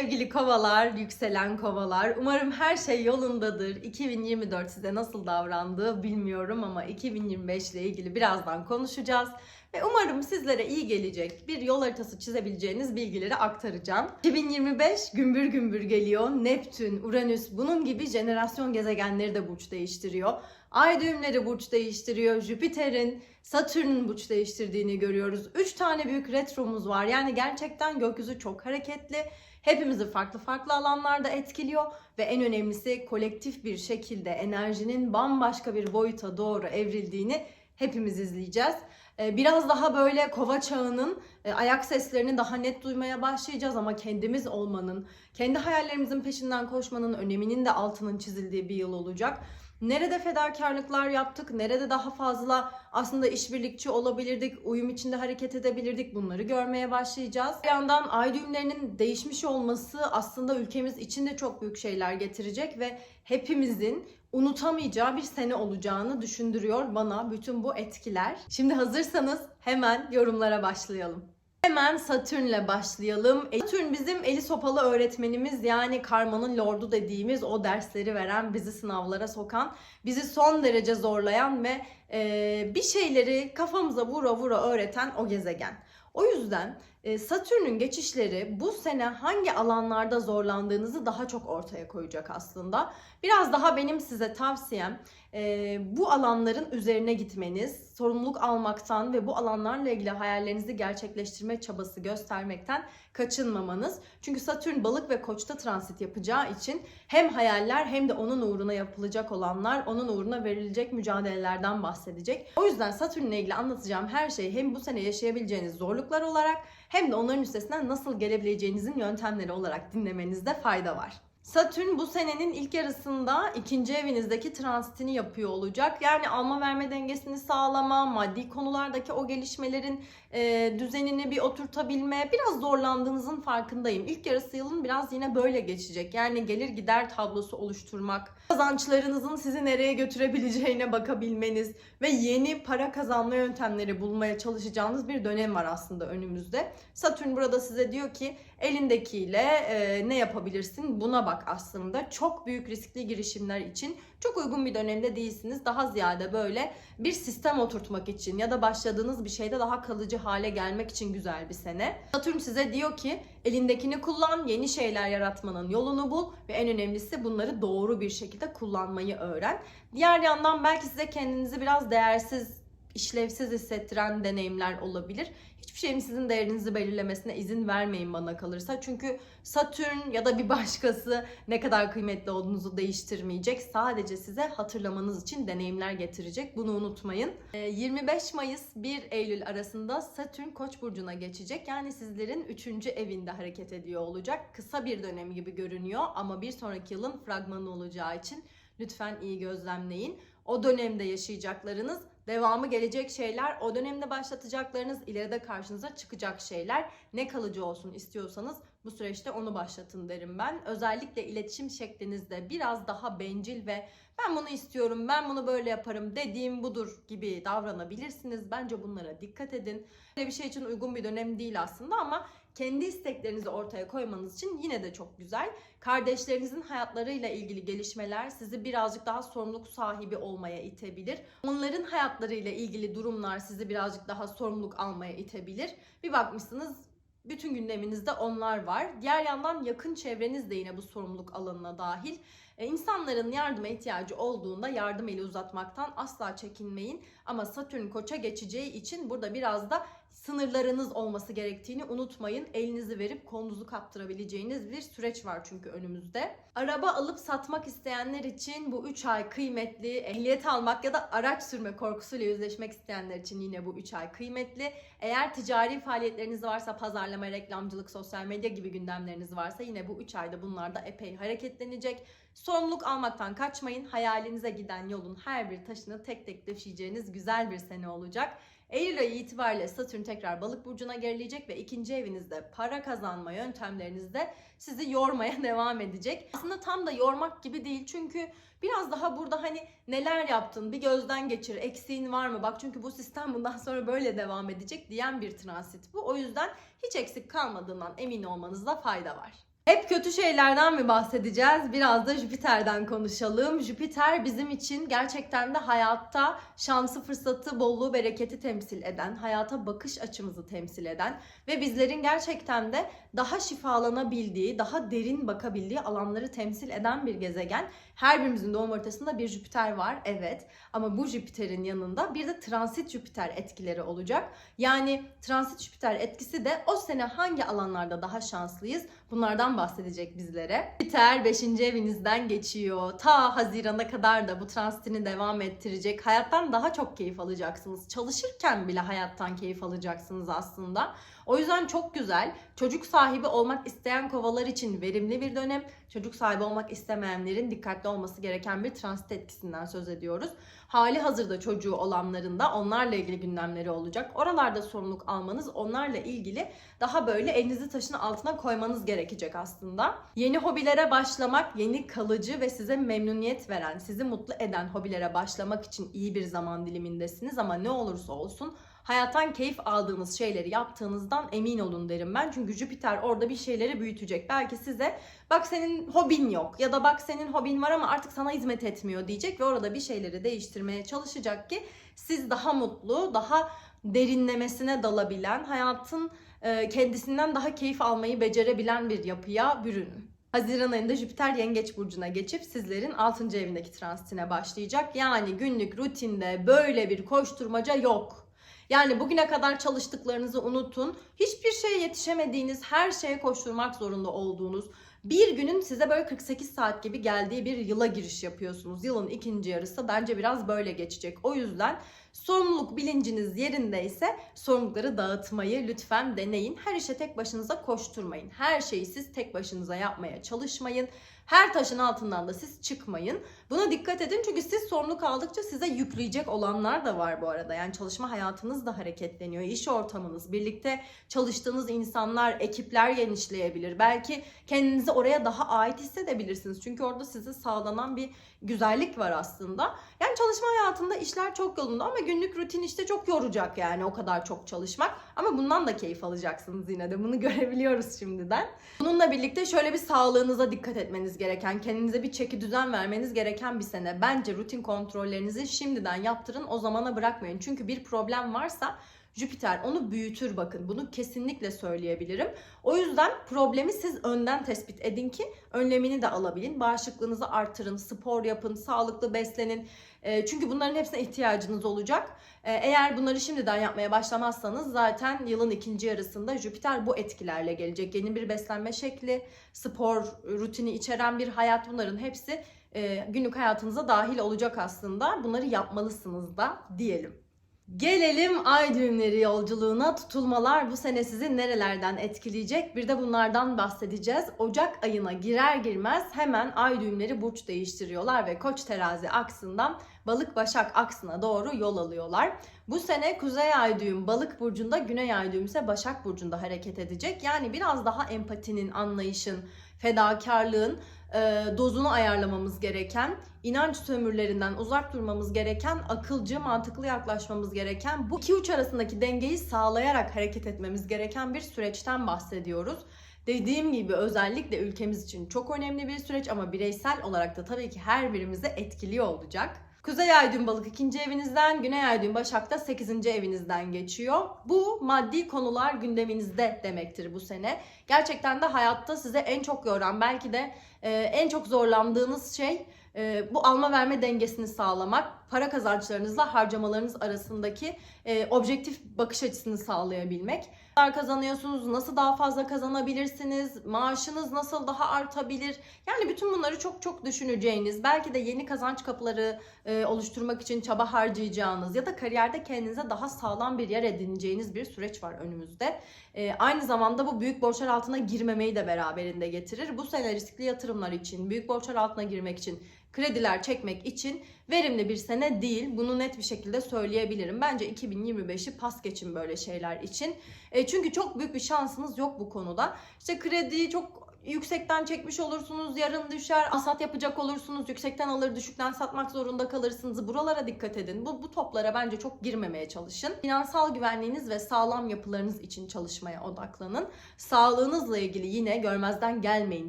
Sevgili kovalar, yükselen kovalar. Umarım her şey yolundadır. 2024 size nasıl davrandı bilmiyorum ama 2025 ile ilgili birazdan konuşacağız. Ve umarım sizlere iyi gelecek bir yol haritası çizebileceğiniz bilgileri aktaracağım. 2025 gümbür gümbür geliyor. Neptün, Uranüs bunun gibi jenerasyon gezegenleri de burç değiştiriyor. Ay düğümleri burç değiştiriyor. Jüpiter'in, Satürn'ün burç değiştirdiğini görüyoruz. 3 tane büyük retromuz var. Yani gerçekten gökyüzü çok hareketli. Hepimizi farklı farklı alanlarda etkiliyor ve en önemlisi kolektif bir şekilde enerjinin bambaşka bir boyuta doğru evrildiğini hepimiz izleyeceğiz. Ee, Biraz daha böyle kova çağının e, ayak seslerini daha net duymaya başlayacağız ama kendimiz olmanın, kendi hayallerimizin peşinden koşmanın öneminin de altının çizildiği bir yıl olacak. Nerede fedakarlıklar yaptık, nerede daha fazla aslında işbirlikçi olabilirdik, uyum içinde hareket edebilirdik bunları görmeye başlayacağız. Bir yandan ay düğümlerinin değişmiş olması aslında ülkemiz için de çok büyük şeyler getirecek ve hepimizin unutamayacağı bir sene olacağını düşündürüyor bana bütün bu etkiler. Şimdi hazırsanız hemen yorumlara başlayalım. Hemen Satürn'le başlayalım. Satürn bizim eli sopalı öğretmenimiz yani karmanın lordu dediğimiz o dersleri veren, bizi sınavlara sokan, bizi son derece zorlayan ve e, bir şeyleri kafamıza vura vura öğreten o gezegen. O yüzden e, Satürn'ün geçişleri bu sene hangi alanlarda zorlandığınızı daha çok ortaya koyacak aslında. Biraz daha benim size tavsiyem e, bu alanların üzerine gitmeniz, sorumluluk almaktan ve bu alanlarla ilgili hayallerinizi gerçekleştirme çabası göstermekten kaçınmamanız. Çünkü Satürn balık ve koçta transit yapacağı için hem hayaller hem de onun uğruna yapılacak olanlar, onun uğruna verilecek mücadelelerden bahsedecek. O yüzden Satürn'le ilgili anlatacağım her şey hem bu sene yaşayabileceğiniz zorluklar olarak hem de onların üstesinden nasıl gelebileceğinizin yöntemleri olarak dinlemenizde fayda var. Satürn bu senenin ilk yarısında ikinci evinizdeki transitini yapıyor olacak. Yani alma verme dengesini sağlama, maddi konulardaki o gelişmelerin e, düzenini bir oturtabilme, biraz zorlandığınızın farkındayım. İlk yarısı yılın biraz yine böyle geçecek. Yani gelir gider tablosu oluşturmak, kazançlarınızın sizi nereye götürebileceğine bakabilmeniz ve yeni para kazanma yöntemleri bulmaya çalışacağınız bir dönem var aslında önümüzde. Satürn burada size diyor ki elindekiyle e, ne yapabilirsin buna bak aslında. Çok büyük riskli girişimler için çok uygun bir dönemde değilsiniz. Daha ziyade böyle bir sistem oturtmak için ya da başladığınız bir şeyde daha kalıcı hale gelmek için güzel bir sene. Satürn size diyor ki elindekini kullan, yeni şeyler yaratmanın yolunu bul ve en önemlisi bunları doğru bir şekilde kullanmayı öğren. Diğer yandan belki size kendinizi biraz değersiz işlevsiz hissettiren deneyimler olabilir. Hiçbir şeyin sizin değerinizi belirlemesine izin vermeyin bana kalırsa. Çünkü Satürn ya da bir başkası ne kadar kıymetli olduğunuzu değiştirmeyecek. Sadece size hatırlamanız için deneyimler getirecek. Bunu unutmayın. Ee, 25 Mayıs 1 Eylül arasında Satürn Koç burcuna geçecek. Yani sizlerin 3. evinde hareket ediyor olacak. Kısa bir dönem gibi görünüyor ama bir sonraki yılın fragmanı olacağı için lütfen iyi gözlemleyin. O dönemde yaşayacaklarınız devamı gelecek şeyler, o dönemde başlatacaklarınız, ileride karşınıza çıkacak şeyler. Ne kalıcı olsun istiyorsanız bu süreçte onu başlatın derim ben. Özellikle iletişim şeklinizde biraz daha bencil ve ben bunu istiyorum, ben bunu böyle yaparım dediğim budur gibi davranabilirsiniz. Bence bunlara dikkat edin. Böyle bir şey için uygun bir dönem değil aslında ama kendi isteklerinizi ortaya koymanız için yine de çok güzel. Kardeşlerinizin hayatlarıyla ilgili gelişmeler sizi birazcık daha sorumluluk sahibi olmaya itebilir. Onların hayatlarıyla ilgili durumlar sizi birazcık daha sorumluluk almaya itebilir. Bir bakmışsınız bütün gündeminizde onlar var. Diğer yandan yakın çevreniz de yine bu sorumluluk alanına dahil. E, insanların yardıma ihtiyacı olduğunda yardım eli uzatmaktan asla çekinmeyin. Ama Satürn koça geçeceği için burada biraz da sınırlarınız olması gerektiğini unutmayın. Elinizi verip kolunuzu kaptırabileceğiniz bir süreç var çünkü önümüzde. Araba alıp satmak isteyenler için bu 3 ay kıymetli. Ehliyet almak ya da araç sürme korkusuyla yüzleşmek isteyenler için yine bu 3 ay kıymetli. Eğer ticari faaliyetleriniz varsa pazarlama, reklamcılık, sosyal medya gibi gündemleriniz varsa yine bu 3 ayda bunlar da epey hareketlenecek. Sorumluluk almaktan kaçmayın. Hayalinize giden yolun her bir taşını tek tek döşeyeceğiniz güzel bir sene olacak. Eylül ayı itibariyle Satürn tekrar balık burcuna gerileyecek ve ikinci evinizde para kazanma yöntemlerinizde sizi yormaya devam edecek. Aslında tam da yormak gibi değil çünkü biraz daha burada hani neler yaptın bir gözden geçir eksiğin var mı bak çünkü bu sistem bundan sonra böyle devam edecek diyen bir transit bu. O yüzden hiç eksik kalmadığından emin olmanızda fayda var. Hep kötü şeylerden mi bahsedeceğiz? Biraz da Jüpiter'den konuşalım. Jüpiter bizim için gerçekten de hayatta şansı, fırsatı, bolluğu, bereketi temsil eden, hayata bakış açımızı temsil eden ve bizlerin gerçekten de daha şifalanabildiği, daha derin bakabildiği alanları temsil eden bir gezegen. Her birimizin doğum haritasında bir Jüpiter var, evet. Ama bu Jüpiter'in yanında bir de transit Jüpiter etkileri olacak. Yani transit Jüpiter etkisi de o sene hangi alanlarda daha şanslıyız? Bunlardan bahsedecek bizlere. Jüpiter 5. evinizden geçiyor. Ta Haziran'a kadar da bu transitini devam ettirecek. Hayattan daha çok keyif alacaksınız. Çalışırken bile hayattan keyif alacaksınız aslında. O yüzden çok güzel. Çocuk sahibi olmak isteyen kovalar için verimli bir dönem. Çocuk sahibi olmak istemeyenlerin dikkatli olması gereken bir transit etkisinden söz ediyoruz. Hali hazırda çocuğu olanların da onlarla ilgili gündemleri olacak. Oralarda sorumluluk almanız onlarla ilgili daha böyle elinizi taşın altına koymanız gerekecek aslında. Yeni hobilere başlamak, yeni kalıcı ve size memnuniyet veren, sizi mutlu eden hobilere başlamak için iyi bir zaman dilimindesiniz ama ne olursa olsun hayattan keyif aldığınız şeyleri yaptığınızdan emin olun derim ben. Çünkü Jüpiter orada bir şeyleri büyütecek. Belki size bak senin hobin yok ya da bak senin hobin var ama artık sana hizmet etmiyor diyecek ve orada bir şeyleri değiştirmeye çalışacak ki siz daha mutlu, daha derinlemesine dalabilen, hayatın e, kendisinden daha keyif almayı becerebilen bir yapıya bürünün. Haziran ayında Jüpiter Yengeç Burcu'na geçip sizlerin 6. evindeki transitine başlayacak. Yani günlük rutinde böyle bir koşturmaca yok. Yani bugüne kadar çalıştıklarınızı unutun. Hiçbir şeye yetişemediğiniz, her şeye koşturmak zorunda olduğunuz, bir günün size böyle 48 saat gibi geldiği bir yıla giriş yapıyorsunuz. Yılın ikinci yarısı bence biraz böyle geçecek. O yüzden sorumluluk bilinciniz yerindeyse sorumlulukları dağıtmayı lütfen deneyin. Her işe tek başınıza koşturmayın. Her şeyi siz tek başınıza yapmaya çalışmayın. Her taşın altından da siz çıkmayın. Buna dikkat edin çünkü siz sorumluluk aldıkça size yükleyecek olanlar da var bu arada. Yani çalışma hayatınız da hareketleniyor. İş ortamınız, birlikte çalıştığınız insanlar, ekipler genişleyebilir. Belki kendinizi oraya daha ait hissedebilirsiniz. Çünkü orada size sağlanan bir güzellik var aslında. Yani çalışma hayatında işler çok yolunda ama günlük rutin işte çok yoracak yani o kadar çok çalışmak. Ama bundan da keyif alacaksınız yine de bunu görebiliyoruz şimdiden. Bununla birlikte şöyle bir sağlığınıza dikkat etmeniz gereken, kendinize bir çeki düzen vermeniz gereken bir sene. Bence rutin kontrollerinizi şimdiden yaptırın o zamana bırakmayın. Çünkü bir problem varsa Jüpiter onu büyütür bakın. Bunu kesinlikle söyleyebilirim. O yüzden problemi siz önden tespit edin ki önlemini de alabilin. Bağışıklığınızı artırın, spor yapın, sağlıklı beslenin. E, çünkü bunların hepsine ihtiyacınız olacak. E, eğer bunları şimdiden yapmaya başlamazsanız zaten yılın ikinci yarısında Jüpiter bu etkilerle gelecek. Yeni bir beslenme şekli, spor rutini içeren bir hayat bunların hepsi e, günlük hayatınıza dahil olacak aslında. Bunları yapmalısınız da diyelim. Gelelim ay düğümleri yolculuğuna. Tutulmalar bu sene sizi nerelerden etkileyecek? Bir de bunlardan bahsedeceğiz. Ocak ayına girer girmez hemen ay düğümleri burç değiştiriyorlar ve Koç terazi aksından Balık Başak aksına doğru yol alıyorlar. Bu sene Kuzey Ay düğüm Balık burcunda, Güney Ay düğüm ise Başak burcunda hareket edecek. Yani biraz daha empatinin, anlayışın, fedakarlığın e, dozunu ayarlamamız gereken, inanç sömürlerinden uzak durmamız gereken, akılcı, mantıklı yaklaşmamız gereken, bu iki uç arasındaki dengeyi sağlayarak hareket etmemiz gereken bir süreçten bahsediyoruz. Dediğim gibi özellikle ülkemiz için çok önemli bir süreç ama bireysel olarak da tabii ki her birimize etkili olacak. Kuzey ay düğüm balık ikinci evinizden, güney ay düğüm başakta 8. evinizden geçiyor. Bu maddi konular gündeminizde demektir bu sene. Gerçekten de hayatta size en çok yoran belki de e, en çok zorlandığınız şey e, bu alma verme dengesini sağlamak, para kazançlarınızla harcamalarınız arasındaki e, objektif bakış açısını sağlayabilmek. Kazanıyorsunuz, nasıl daha fazla kazanabilirsiniz, maaşınız nasıl daha artabilir? Yani bütün bunları çok çok düşüneceğiniz, belki de yeni kazanç kapıları e, oluşturmak için çaba harcayacağınız ya da kariyerde kendinize daha sağlam bir yer edineceğiniz bir süreç var önümüzde. E, aynı zamanda bu büyük borçlar altına girmemeyi de beraberinde getirir. Bu sene riskli yatırımlar için, büyük borçlar altına girmek için krediler çekmek için verimli bir sene değil. Bunu net bir şekilde söyleyebilirim. Bence 2025'i pas geçin böyle şeyler için. E, çünkü çok büyük bir şansınız yok bu konuda. İşte krediyi çok yüksekten çekmiş olursunuz, yarın düşer, asat yapacak olursunuz, yüksekten alır, düşükten satmak zorunda kalırsınız. Buralara dikkat edin. Bu, bu toplara bence çok girmemeye çalışın. Finansal güvenliğiniz ve sağlam yapılarınız için çalışmaya odaklanın. Sağlığınızla ilgili yine görmezden gelmeyin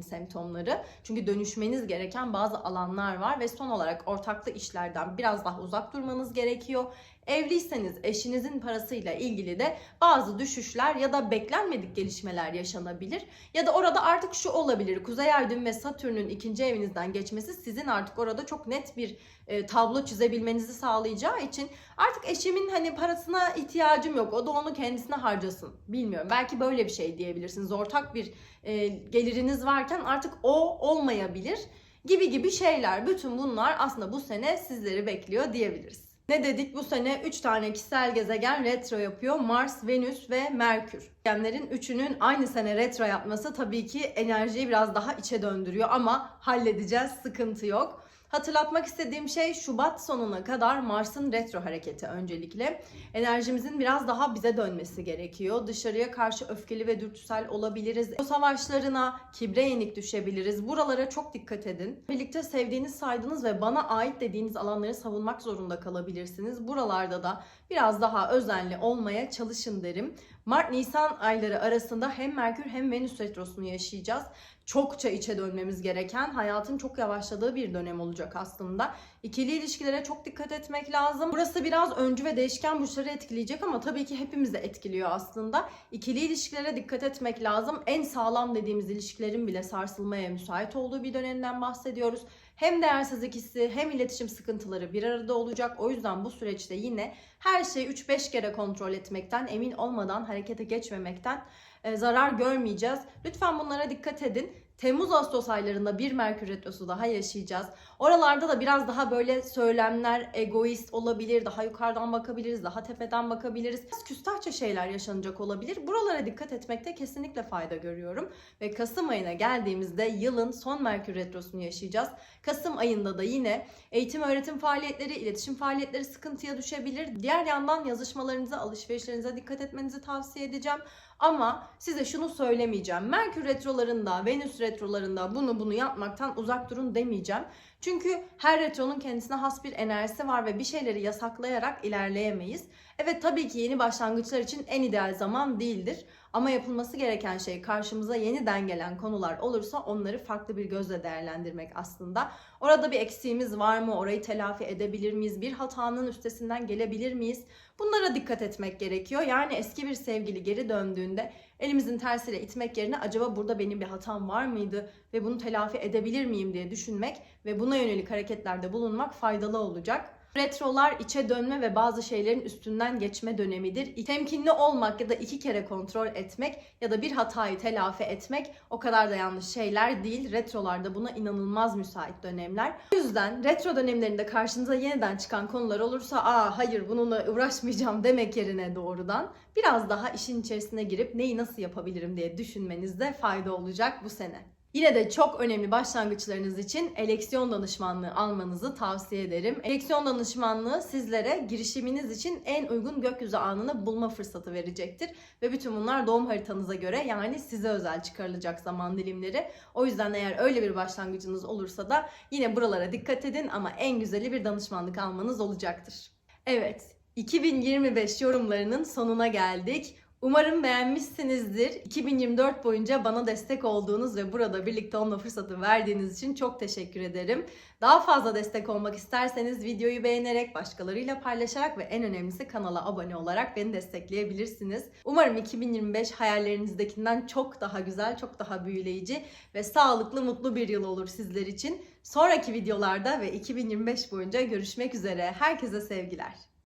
semptomları. Çünkü dönüşmeniz gereken bazı alanlar var ve son olarak ortaklı işlerden biraz daha uzak durmanız gerekiyor. Evliyseniz eşinizin parasıyla ilgili de bazı düşüşler ya da beklenmedik gelişmeler yaşanabilir. Ya da orada artık şu olabilir. Kuzey Ay düğüm ve Satürn'ün ikinci evinizden geçmesi sizin artık orada çok net bir e, tablo çizebilmenizi sağlayacağı için artık eşimin hani parasına ihtiyacım yok. O da onu kendisine harcasın. Bilmiyorum. Belki böyle bir şey diyebilirsiniz. Ortak bir e, geliriniz varken artık o olmayabilir gibi gibi şeyler. Bütün bunlar aslında bu sene sizleri bekliyor diyebiliriz. Ne dedik bu sene 3 tane kişisel gezegen retro yapıyor. Mars, Venüs ve Merkür. Gezegenlerin üçünün aynı sene retro yapması tabii ki enerjiyi biraz daha içe döndürüyor ama halledeceğiz sıkıntı yok. Hatırlatmak istediğim şey Şubat sonuna kadar Mars'ın retro hareketi öncelikle. Enerjimizin biraz daha bize dönmesi gerekiyor. Dışarıya karşı öfkeli ve dürtüsel olabiliriz. O savaşlarına kibre yenik düşebiliriz. Buralara çok dikkat edin. Birlikte sevdiğiniz, saydığınız ve bana ait dediğiniz alanları savunmak zorunda kalabilirsiniz. Buralarda da biraz daha özenli olmaya çalışın derim. Mart-Nisan ayları arasında hem Merkür hem Venüs retrosunu yaşayacağız. Çokça içe dönmemiz gereken, hayatın çok yavaşladığı bir dönem olacak aslında. İkili ilişkilere çok dikkat etmek lazım. Burası biraz öncü ve değişken burçları etkileyecek ama tabii ki hepimizi etkiliyor aslında. İkili ilişkilere dikkat etmek lazım. En sağlam dediğimiz ilişkilerin bile sarsılmaya müsait olduğu bir dönemden bahsediyoruz. Hem değersizlik hissi hem iletişim sıkıntıları bir arada olacak. O yüzden bu süreçte yine her şeyi 3-5 kere kontrol etmekten, emin olmadan harekete geçmemekten e, zarar görmeyeceğiz. Lütfen bunlara dikkat edin. Temmuz-Ağustos aylarında bir Merkür Retrosu daha yaşayacağız. Oralarda da biraz daha böyle söylemler egoist olabilir, daha yukarıdan bakabiliriz, daha tepeden bakabiliriz. Biraz küstahça şeyler yaşanacak olabilir. Buralara dikkat etmekte kesinlikle fayda görüyorum. Ve Kasım ayına geldiğimizde yılın son Merkür Retrosu'nu yaşayacağız. Kasım ayında da yine eğitim öğretim faaliyetleri, iletişim faaliyetleri sıkıntıya düşebilir. Diğer yandan yazışmalarınıza, alışverişlerinize dikkat etmenizi tavsiye edeceğim. Ama size şunu söylemeyeceğim. Merkür retrolarında, Venüs retrolarında bunu bunu yapmaktan uzak durun demeyeceğim. Çünkü her retronun kendisine has bir enerjisi var ve bir şeyleri yasaklayarak ilerleyemeyiz. Evet tabii ki yeni başlangıçlar için en ideal zaman değildir. Ama yapılması gereken şey karşımıza yeniden gelen konular olursa onları farklı bir gözle değerlendirmek aslında. Orada bir eksiğimiz var mı? Orayı telafi edebilir miyiz? Bir hatanın üstesinden gelebilir miyiz? Bunlara dikkat etmek gerekiyor. Yani eski bir sevgili geri döndüğünde elimizin tersiyle itmek yerine acaba burada benim bir hatam var mıydı ve bunu telafi edebilir miyim diye düşünmek ve buna yönelik hareketlerde bulunmak faydalı olacak. Retrolar içe dönme ve bazı şeylerin üstünden geçme dönemidir. Temkinli olmak ya da iki kere kontrol etmek ya da bir hatayı telafi etmek o kadar da yanlış şeyler değil. Retrolarda buna inanılmaz müsait dönemler. O yüzden retro dönemlerinde karşınıza yeniden çıkan konular olursa aa hayır bununla uğraşmayacağım demek yerine doğrudan biraz daha işin içerisine girip neyi nasıl yapabilirim diye düşünmenizde fayda olacak bu sene. Yine de çok önemli başlangıçlarınız için eleksiyon danışmanlığı almanızı tavsiye ederim. Eleksiyon danışmanlığı sizlere girişiminiz için en uygun gökyüzü anını bulma fırsatı verecektir. Ve bütün bunlar doğum haritanıza göre yani size özel çıkarılacak zaman dilimleri. O yüzden eğer öyle bir başlangıcınız olursa da yine buralara dikkat edin ama en güzeli bir danışmanlık almanız olacaktır. Evet, 2025 yorumlarının sonuna geldik. Umarım beğenmişsinizdir. 2024 boyunca bana destek olduğunuz ve burada birlikte olma fırsatı verdiğiniz için çok teşekkür ederim. Daha fazla destek olmak isterseniz videoyu beğenerek, başkalarıyla paylaşarak ve en önemlisi kanala abone olarak beni destekleyebilirsiniz. Umarım 2025 hayallerinizdekinden çok daha güzel, çok daha büyüleyici ve sağlıklı, mutlu bir yıl olur sizler için. Sonraki videolarda ve 2025 boyunca görüşmek üzere. Herkese sevgiler.